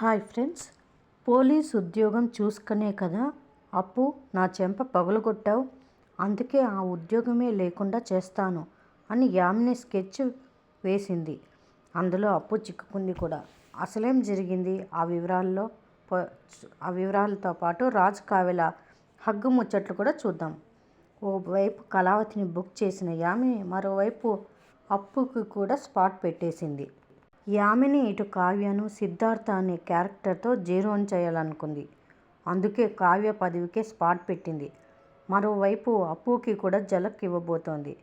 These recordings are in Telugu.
Hi friends. పోలీస్ ఉద్యోగం చూసుకునే కదా. అప్పు నా చెంప పగలగొట్టావు. అందుకే ఆ ఉద్యోగమే లేకుండా చేస్తాను అని యామిని స్కెచ్ వేసింది. అందులో అప్పు చిక్కుకుంది కూడా. అసలేం జరిగింది? ఆ వివరాల్లో ఆ వివరాలతో పాటు రాజ్ కావెల హగ్గు ముచ్చట్లు కూడా చూద్దాం. ఓవైపు కళావతిని బుక్ చేసిన యామిని మరోవైపు అప్పుకి కూడా స్పాట్ పెట్టేసింది. యామిని ఇటు కావ్యను సిద్ధార్థ అనే క్యారెక్టర్తో జీరోన్ చేయాలనుకుంది. అందుకే కావ్య పదవికే స్పాట్ పెట్టింది. మరోవైపు అప్పుకి కూడా జలక్ ఇవ్వబోతోంది.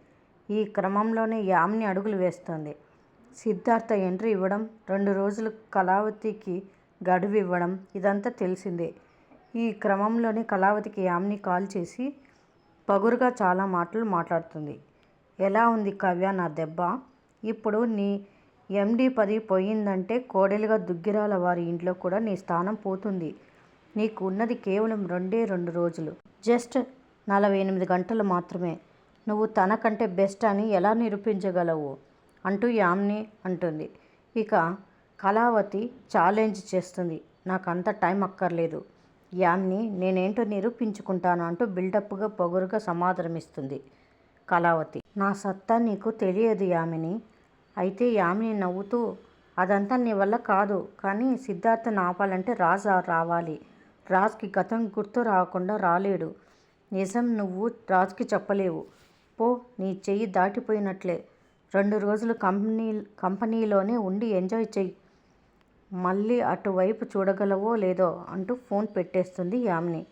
ఈ క్రమంలోనే యామిని అడుగులు వేస్తోంది. సిద్ధార్థ ఎంట్రీ ఇవ్వడం రెండు రోజులు కళావతికి గడువు ఇవ్వడం ఇదంతా తెలిసిందే. ఈ క్రమంలోనే కళావతికి యామిని కాల్ చేసి పగురుగా చాలా మాటలు మాట్లాడుతుంది. ఎలా ఉంది కావ్య నా దెబ్బ? ఇప్పుడు నీ ఎండి పది పోయిందంటే కోడలిగా దుగ్గిరాల వారి ఇంట్లో కూడా నీ స్థానం పోతుంది. నీకు ఉన్నది కేవలం రెండే రెండు రోజులు. జస్ట్ నలభై ఎనిమిది గంటలు మాత్రమే. నువ్వు తనకంటే బెస్ట్ అని ఎలా నిరూపించగలవు? అంటూ యామ్ని అంటుంది. ఇక కళావతి ఛాలెంజ్ చేస్తుంది. నాకు అంత టైం అక్కర్లేదు. యామ్ని నేనేంటో నిరూపించుకుంటాను అంటూ బిల్డప్గా పొగరుగా సమాధానమిస్తుంది కళావతి. నా సత్తా నీకు తెలియదు యామిని. అయితే యామిని నవ్వుతూ అదంతా నీ వల్ల కాదు కానీ సిద్ధార్థను ఆపాలంటే రాజు రావాలి. రాజ్కి గతం గుర్తు రాకుండా రాలేడు. నిజం నువ్వు రాజ్కి చెప్పలేవు. పో నీ చెయ్యి దాటిపోయినట్లే. రెండు రోజులు కంపెనీ కంపెనీలోనే ఉండి ఎంజాయ్ చెయ్యి. మళ్ళీ అటువైపు చూడగలవో లేదో అంటూ ఫోన్ పెట్టేస్తుంది యామిని.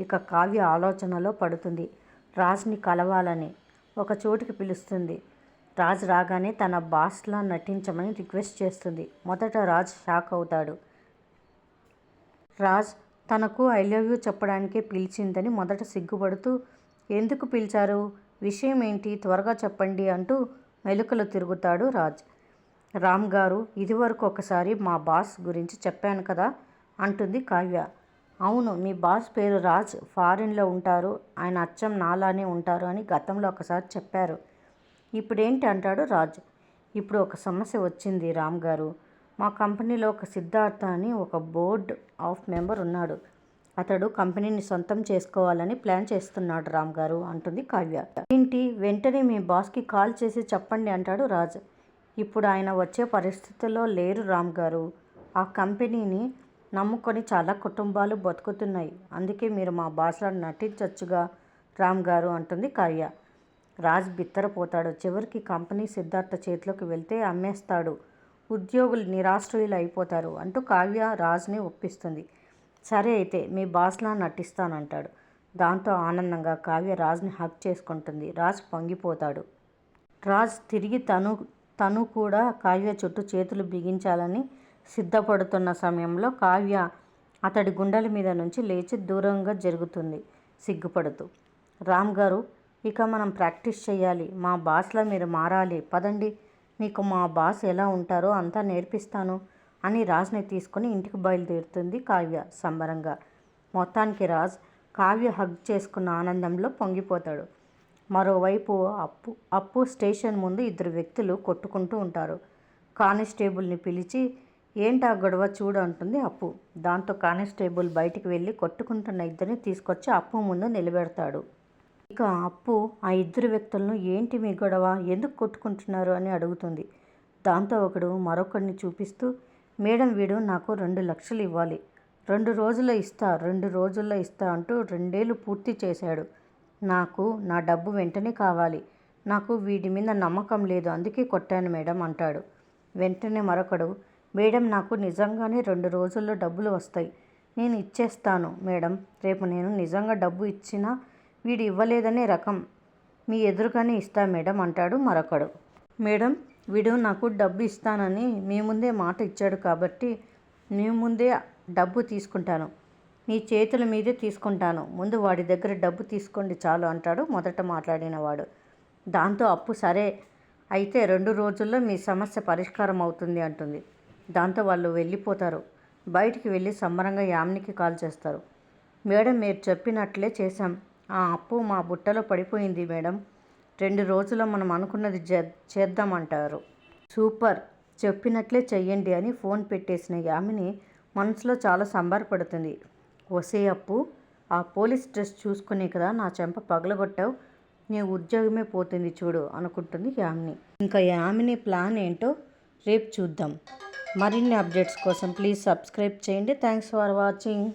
ఇక కావ్య ఆలోచనలో పడుతుంది. రాజ్ని కలవాలని ఒక చోటుకి పిలుస్తుంది. రాజ్ రాగానే తన బాస్లా నటించమని రిక్వెస్ట్ చేస్తుంది. మొదట రాజ్ షాక్ అవుతాడు. రాజ్ తనకు ఐ లవ్ యూ చెప్పడానికే పిలిచిందని మొదట సిగ్గుపడుతూ ఎందుకు పిలిచారు? విషయం ఏంటి? త్వరగా చెప్పండి అంటూ మెలుకలు తిరుగుతాడు రాజ్. రామ్ గారు ఇదివరకు ఒకసారి మా బాస్ గురించి చెప్పాను కదా అంటుంది కావ్య. అవును మీ బాస్ పేరు రాజ్. ఫారిన్లో ఉంటారు. ఆయన అచ్చం నాలానే ఉంటారు అని గతంలో ఒకసారి చెప్పారు. ఇప్పుడేంటి అంటాడు రాజ్. ఇప్పుడు ఒక సమస్య వచ్చింది రామ్ గారు. మా కంపెనీలో ఒక సిద్ధార్థ అని ఒక బోర్డ్ ఆఫ్ మెంబర్ ఉన్నాడు. అతడు కంపెనీని సొంతం చేసుకోవాలని ప్లాన్ చేస్తున్నాడు రామ్ గారు అంటుంది కావ్య. ఏంటి? వెంటనే మీ బాస్కి కాల్ చేసి చెప్పండి అంటాడు రాజ్. ఇప్పుడు ఆయన వచ్చే పరిస్థితుల్లో లేరు రామ్ గారు. ఆ కంపెనీని నమ్ముకొని చాలా కుటుంబాలు బతుకుతున్నాయి. అందుకే మీరు మా బాస్లో నటించొచ్చుగా రామ్ గారు అంటుంది కావ్య. రాజ్ బిత్తరపోతాడు. చివరికి కంపెనీ సిద్ధార్థ చేతిలోకి వెళ్తే అమ్మేస్తాడు. ఉద్యోగులు నిరాశ్రయులు అయిపోతారు అంటూ కావ్య రాజ్ని ఒప్పిస్తుంది. సరే అయితే మీ బాస్లా నటిస్తానంటాడు. దాంతో ఆనందంగా కావ్య రాజ్ని హక్ చేసుకుంటుంది. రాజ్ పొంగిపోతాడు. రాజ్ తిరిగి తను తను కూడా కావ్య చుట్టూ చేతులు బిగించాలని సిద్ధపడుతున్న సమయంలో కావ్య అతడి గుండెల మీద నుంచి లేచి దూరంగా జరుగుతుంది. సిగ్గుపడుతూ. రామ్ గారు ఇక మనం ప్రాక్టీస్ చేయాలి మా బాస్లా మీరు మారాలి. పదండి. మీకు మా బాస్ ఎలా ఉంటారో అంతా నేర్పిస్తాను అని రాజ్ని తీసుకుని ఇంటికి బయలుదేరుతుంది కావ్య సంబరంగా. మొత్తానికి రాజ్ కావ్య హగ్ చేసుకున్న ఆనందంలో పొంగిపోతాడు. మరోవైపు అప్పు అప్పు స్టేషన్ ముందు ఇద్దరు వ్యక్తులు కొట్టుకుంటూ ఉంటారు. కానిస్టేబుల్ని పిలిచి ఏంటా గొడవ చూడు అంటుంది అప్పు. దాంతో కానిస్టేబుల్ బయటికి వెళ్ళి కొట్టుకుంటున్న ఇద్దరిని తీసుకొచ్చి అప్పు ముందు నిలబెడతాడు. ఇక అప్పు ఆ ఇద్దరు వ్యక్తులను ఏంటి మీ గొడవ? ఎందుకు కొట్టుకుంటున్నారు? అని అడుగుతుంది. దాంతో ఒకడు మరొకడిని చూపిస్తూ మేడం వీడు నాకు రెండు లక్షలు ఇవ్వాలి. రెండు రోజుల్లో ఇస్తా రెండు రోజుల్లో ఇస్తా అంటూ రెండేళ్ళు పూర్తి చేశాడు. నాకు నా డబ్బు వెంటనే కావాలి. నాకు వీడి మీద నమ్మకం లేదు. అందుకే కొట్టాను మేడం అంటాడు. వెంటనే మరొకడు మేడం నాకు నిజంగానే రెండు రోజుల్లో డబ్బులు వస్తాయి. నేను ఇచ్చేస్తాను మేడం. రేపు నేను నిజంగా డబ్బు ఇచ్చినా వీడు ఇవ్వలేదనే రకం. మీ ఎదురుగానే ఇస్తా మేడం అంటాడు మరొకడు. మేడం వీడు నాకు డబ్బు ఇస్తానని మీ ముందే మాట ఇచ్చాడు కాబట్టి మీ ముందే డబ్బు తీసుకుంటాను. మీ చేతుల మీదే తీసుకుంటాను. ముందు వాడి దగ్గర డబ్బు తీసుకోండి చాలు అంటాడు మొదట మాట్లాడినవాడు దాంతో అప్పు సరే అయితే రెండు రోజుల్లో మీ సమస్య పరిష్కారం అవుతుంది అంటుంది. దాంతో వాళ్ళు వెళ్ళిపోతారు. బయటికి వెళ్ళి సంబరంగా యామ్నికి కాల్ చేస్తారు. మేడం మీరు చెప్పినట్లే చేశాం. ఆ అప్పు మా బుట్టలో పడిపోయింది మేడం. రెండు రోజుల్లో మనం అనుకున్నది చేద్దామంటారు. సూపర్. చెప్పినట్లే చెయ్యండి అని ఫోన్ పెట్టేసిన యామిని మనసులో చాలా సంబరపడుతుంది. వసే అప్పు? ఆ పోలీస్ డ్రెస్ చూసుకునే కదా నా చెంప పగలగొట్టావు. నీ ఉద్యోగమే పోతుంది చూడు అనుకుంటుంది యామిని. ఇంకా యామిని ప్లాన్ ఏంటో రేపు చూద్దాం. మరిన్ని అప్డేట్స్ కోసం ప్లీజ్ సబ్స్క్రైబ్ చేయండి. Thanks for watching.